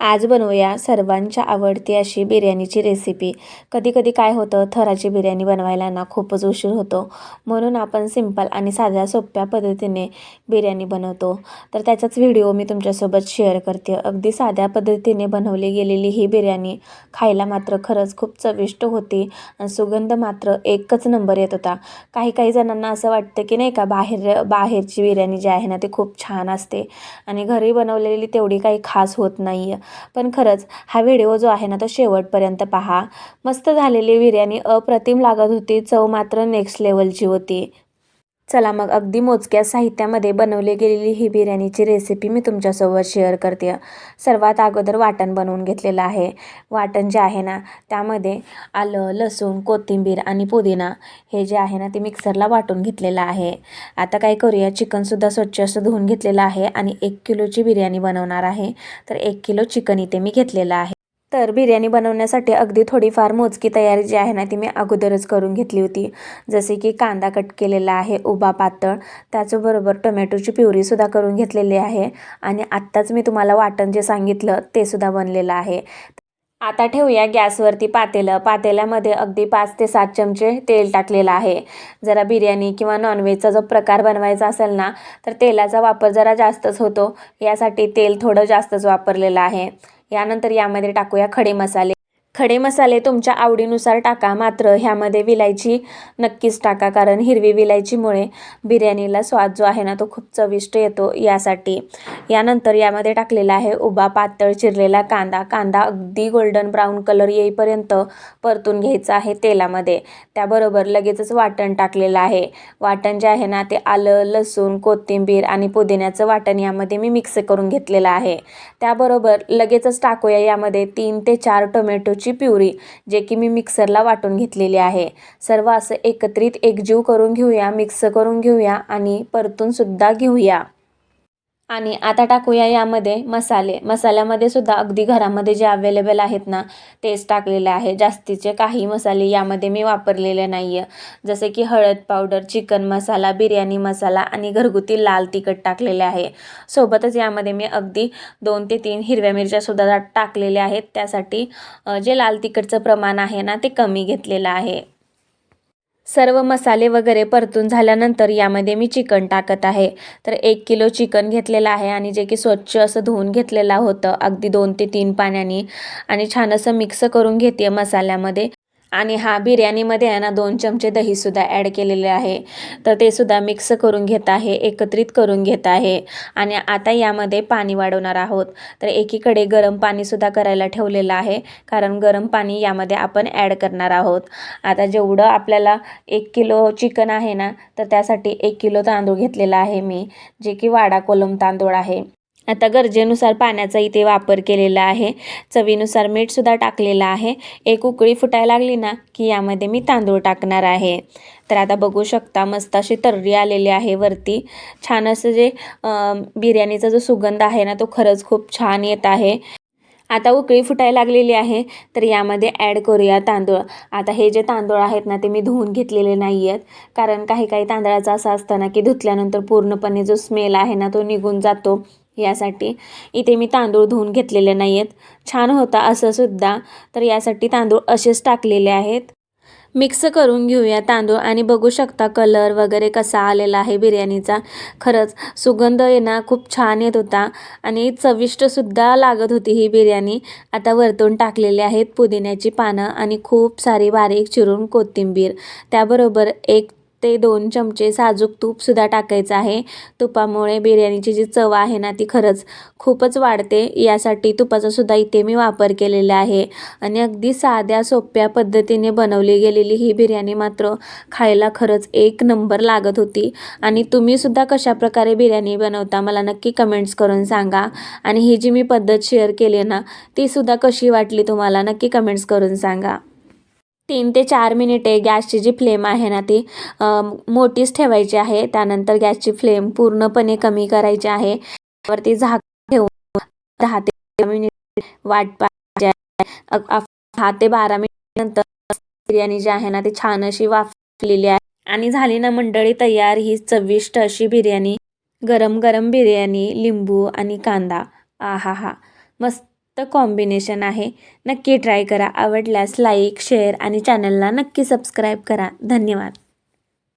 आज बनवूया सर्वांच्या आवडती अशी बिर्याणीची रेसिपी कधी कधी काय होतं थराची बिर्याणी बनवायला ना खूपच उशीर होतो. म्हणून आपण सिंपल आणि साध्या सोप्या पद्धतीने बिर्याणी बनवतो. तर त्याचाच व्हिडिओ मी तुमच्यासोबत शेअर करते. अगदी साध्या पद्धतीने बनवली गेलेली ही बिर्याणी खायला मात्र खरंच खूप चविष्ट होती आणि सुगंध मात्र एकच नंबर येत होता. काही काही जणांना असं वाटतं की नाही का बाहेर बाहेरची बिर्याणी जी आहे ना ती खूप छान असते आणि घरी बनवलेली तेवढी काही खास होत नाही आहे पण खरंच हा व्हिडिओ जो आहे ना तो शेवटपर्यंत पहा. मस्त झालेली बिर्याणी अप्रतिम लागत होती चव मात्र नेक्स्ट लेवलची होती. चला मग अगदी मोजक्या साहित्यामध्ये बनवली गेलेली ही बिर्याणीची रेसिपी मी तुमच्यासोबत शेअर करते. सर्वात अगोदर वाटण बनवून घेतलेलं आहे. वाटण जे आहे ना त्यामध्ये आलं लसूण कोथिंबीर आणि पुदिना हे जे आहे ना ते मिक्सरला वाटून घेतलेलं आहे. आता काय करूया चिकनसुद्धा स्वच्छ असं धुवून घेतलेलं आहे आणि एक किलोची बिर्याणी बनवणार आहे. तर एक किलो चिकन इथे मी घेतलेलं आहे. तर बिर्याणी बनवण्यासाठी अगदी थोडीफार मोजकी तयारी जी आहे ना ती मी अगोदरच करून घेतली होती. जसे की कांदा कट केलेला आहे उभा पातळ. त्याचबरोबर टोमॅटोची प्युरीसुद्धा करून घेतलेली आहे. आणि आत्ताच मी तुम्हाला वाटण जे सांगितलं ते सुद्धा बनलेलं आहे. आता ठेवूया गॅसवरती पातेलं. पातेल्यामध्ये अगदी पाच ते सात चमचे तेल टाकलेलं आहे. जरा बिर्याणी किंवा नॉनव्हेजचा जो प्रकार बनवायचा असेल ना तर तेलाचा वापर जरा जास्तच होतो. यासाठी तेल थोडं जास्तच वापरलेलं आहे. यानंतर यामध्ये टाकूया खडे मसाले. खडे मसाले तुमच्या आवडीनुसार टाका. मात्र ह्यामध्ये विलायची नक्कीच टाका कारण हिरवी विलायचीमुळे बिर्याणीला स्वाद जो आहे ना तो खूप चविष्ट येतो यासाठी. यानंतर यामध्ये टाकलेला आहे उभा पातळ चिरलेला कांदा. कांदा अगदी गोल्डन ब्राऊन कलर येईपर्यंत परतून घ्यायचा आहे तेलामध्ये. त्याबरोबर लगेचच वाटण टाकलेलं आहे. वाटण जे आहे ना ते आलं लसूण कोथिंबीर आणि पुदिन्याचं वाटण यामध्ये मी मिक्स करून घेतलेलं आहे. त्याबरोबर लगेचच टाकूया यामध्ये तीन ते चार टोमॅटो काजूची प्युरी जे की मी मिक्सरला वाटून घेतलेली आहे. सर्व असं एकत्रित एकजीव करून घेऊया मिक्स करून घेऊया आणि परतून सुद्धा घेऊया. आणि आता टाकूया यामध्ये मसाले. मसाल्यामध्ये सुद्धा अगदी घरामध्ये जे अवेलेबल आहेत ना तेच टाकलेले आहे. जास्तीचे काही मसाले यामध्ये मी वापरलेले नाही आहे जसे की हळद पावडर चिकन मसाला बिर्याणी मसाला आणि घरगुती लाल तिखट टाकलेले आहे. सोबतच यामध्ये मी अगदी दोन ते तीन हिरव्या मिरच्यासुद्धा टाकलेल्या आहेत. त्यासाठी जे लाल तिखटचं प्रमाण आहे ना ते कमी घेतलेलं आहे. सर्व मसाले वगैरे परतून झाल्यानंतर यामध्ये मी चिकन टाकत आहे. तर एक किलो चिकन घेतलेलं आहे आणि जे की स्वच्छ असं धुवून घेतलेलं होतं अगदी दोन ते तीन पाण्याने. आणि छान असं मिक्स करून घेते मसाल्यामध्ये. आणि हा बिर्याणीमध्ये आहे ना दोन चमचे दहीसुद्धा ॲड केलेले आहे. तर ते सुद्धा मिक्स करून घेत आहे एकत्रित करून घेत आहे. आणि आता यामध्ये पाणी वाढवणार आहोत. तर एकीकडे गरम पाणीसुद्धा करायला ठेवलेलं आहे. कारण गरम पाणी यामध्ये आपण ॲड करणार आहोत. आता जेवढं आपल्याला एक किलो चिकन आहे ना तर त्यासाठी एक किलो तांदूळ घेतलेला आहे मी जे की वाडा कोलम तांदूळ आहे. आता गरजेनुसार पाण्याचा इथे वापर केलेला आहे. चवीनुसार मीठसुद्धा टाकलेलं आहे. एक उकळी फुटायला लागली ना की यामध्ये मी तांदूळ टाकणार आहे. तर आता बघू शकता मस्त अशी तर्री आलेली आहे वरती. छान असं जे बिर्याणीचा जो सुगंध आहे ना तो खरंच खूप छान येत आहे. आता उकळी फुटायला लागलेली आहे. तर यामध्ये ॲड करूया तांदूळ. आता हे जे तांदूळ आहेत ना ते मी धुवून घेतलेले नाही आहेत कारण काही काही तांदळाचं असं असतं ना की धुतल्यानंतर पूर्णपणे जो स्मेल आहे ना तो निघून जातो. यासाठी. इथे मी तांदूळ धुवून घेतलेले नाही आहेत छान होता असं सुद्धा. तर यासाठी तांदूळ असेच टाकलेले आहेत. मिक्स करून घेऊया तांदूळ आणि बघू शकता कलर वगैरे कसा आलेला आहे बिर्याणीचा. खरंच सुगंध आहे ना खूप छान येत होता. आणि चविष्टसुद्धा लागत होती ही बिर्याणी. आता वरतून टाकलेले आहेत पुदिन्याची पानं आणि खूप सारी बारीक चिरून कोथिंबीर. त्याबरोबर एक ते दोन चमचे साजूक तूपसुद्धा टाकायचं आहे. तुपामुळे बिर्याणीची जी चव आहे ना ती खरंच खूपच वाढते. यासाठी तुपाचासुद्धा इथे मी वापर केलेला आहे. आणि अगदी साध्या सोप्या पद्धतीने बनवली गेलेली ही बिर्याणी मात्र खायला खरंच एक नंबर लागत होती. आणि तुम्हीसुद्धा कशाप्रकारे बिर्याणी बनवता मला नक्की कमेंट्स करून सांगा. आणि ही जी मी पद्धत शेअर केली ना तीसुद्धा कशी वाटली तुम्हाला नक्की कमेंट्स करून सांगा. तीन ते चार मिनिटे गॅसची जी फ्लेम आहे ना ती मोठीच ठेवायची आहे. त्यानंतर गॅसची फ्लेम पूर्णपणे कमी करायची आहे. वरती झाक ठेवून दहा ते मिनिट वाट पाहिजे दहा ते बारा मिनिट नंतर बिर्याणी जी आहे ना ती छान अशी वाफलेली आहे. आणि झाली ना मंडळी तयार ही चविष्ट अशी बिर्याणी. गरम गरम बिर्याणी लिंबू आणि कांदा. आ हा हा मस्त कॉम्बिनेशन आहे. नक्की ट्राय करा. आवडल्यास लाईक शेअर आणि चॅनलला नक्की सबस्क्राईब करा. धन्यवाद.